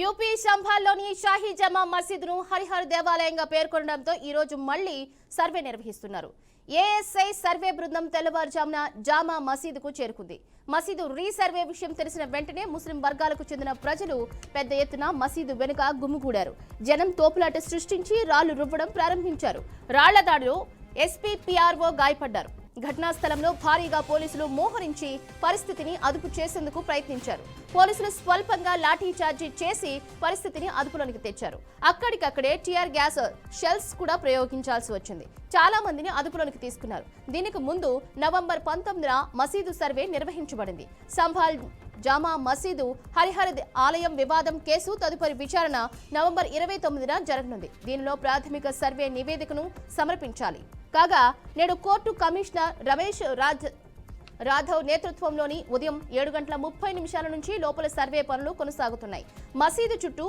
UP శంభాల్లోని Shahi జమా మసీదును హరిహర్ దేవాలయంగా పేర్కొనడంతో ఈ రోజు మళ్ళీ సర్వే నిర్వహిస్తున్నారు. ఏఎస్ఐ సర్వే బృందం తెల్లవారుజామున జామా మసీదుకు చేరుకుంది. మసీదు రీసర్వే విషయం తెలిసిన వెంటనే ముస్లిం వర్గాలకు చెందిన ప్రజలు పెద్ద ఎత్తున మసీదు వెనుక గుమ్మిగూడారు జనం తోపులాట సృష్టించి రాళ్ళు రువ్వడం ప్రారంభించారు. రాళ్ళ దాడిలో ఎస్పీ పిఆర్ఓ గాయపడ్డారు. ఘటనా స్థలంలో భారీగా పోలీసులు మోహరించి పరిస్థితిని అదుపు చేసేందుకు ప్రయత్నించారు. పోలీసులు స్వల్పంగా లాఠీచార్జీ చేసి పరిస్థితిని అదుపులోనికి తెచ్చారు. అక్కడికక్కడే టీఆర్ గ్యాస్ షెల్స్ కూడా ప్రయోగించాల్సి వచ్చింది. చాలా మందిని అదుపులోనికి తీసుకున్నారు. దీనికి ముందు నవంబర్ పంతొమ్మిదిన మసీదు సర్వే నిర్వహించబడింది. సంభాల్ జామా మసీదు హరిహర ఆలయం వివాదం కేసు తదుపరి విచారణ నవంబర్ ఇరవై తొమ్మిదిన జరగనుంది. దీనిలో ప్రాథమిక సర్వే నివేదికను సమర్పించాలి. కాగా నేడు కోర్టు కమిషనర్ రమేష్ రాజ్ రాధవ్ నేతృత్వంలోని ఉదయం ఏడు గంటల ముప్పై నిమిషాల నుంచి లోపల సర్వే పనులు కొనసాగుతున్నాయి. మసీదు చుట్టూ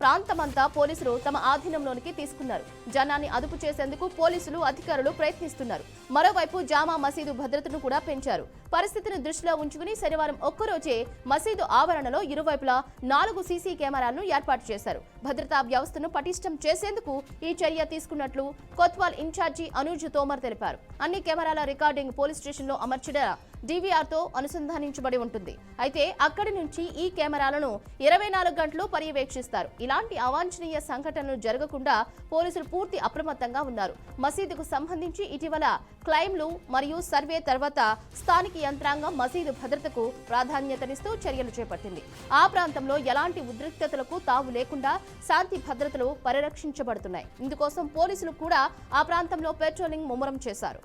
ప్రాంతమంతా పోలీసులు తమ ఆధీనంలోనికి తీసుకున్నారు. జనాన్ని అదుపు చేసేందుకు పోలీసులు అధికారులు ప్రయత్నిస్తున్నారు. మరోవైపు జామా మసీదు భద్రతను కూడా పెంచారు. పరిస్థితిని దృష్టిలో ఉంచుకుని శనివారం ఒక్కరోజే మసీదు ఆవరణలో ఇరువైపులా నాలుగు సీసీ కెమెరాలను ఏర్పాటు చేశారు. భద్రతా వ్యవస్థను పటిష్టం చేసేందుకు ఈ చర్య తీసుకున్నట్లు కొత్వాల్ ఇన్ఛార్జి అనూజ్ తోమర్ తెలిపారు. అన్ని కెమెరాల రికార్డింగ్ పోలీస్ స్టేషన్లో అమర్చిన డీవీఆర్తో అనుసంధానించబడి ఉంటుంది. అయితే అక్కడి నుంచి ఈ కెమెరాలను ఇరవై నాలుగు గంటలు పర్యవేక్షిస్తారు. ఇలాంటి అవాంఛనీయ సంఘటనలు జరగకుండా పోలీసులు పూర్తి అప్రమత్తంగా ఉన్నారు. మసీదుకు సంబంధించి ఇటీవల క్లైమ్లు మరియు సర్వే తర్వాత స్థానిక యంత్రాంగం మసీదు భద్రతకు ప్రాధాన్యతనిస్తూ చర్యలు చేపట్టింది. ఆ ప్రాంతంలో ఎలాంటి ఉద్రిక్తతలకు తావు లేకుండా శాంతి భద్రతలు పరిరక్షించబడుతున్నాయి. ఇందుకోసం పోలీసులు కూడా ఆ ప్రాంతంలో పెట్రోలింగ్ ముమ్మరం చేశారు.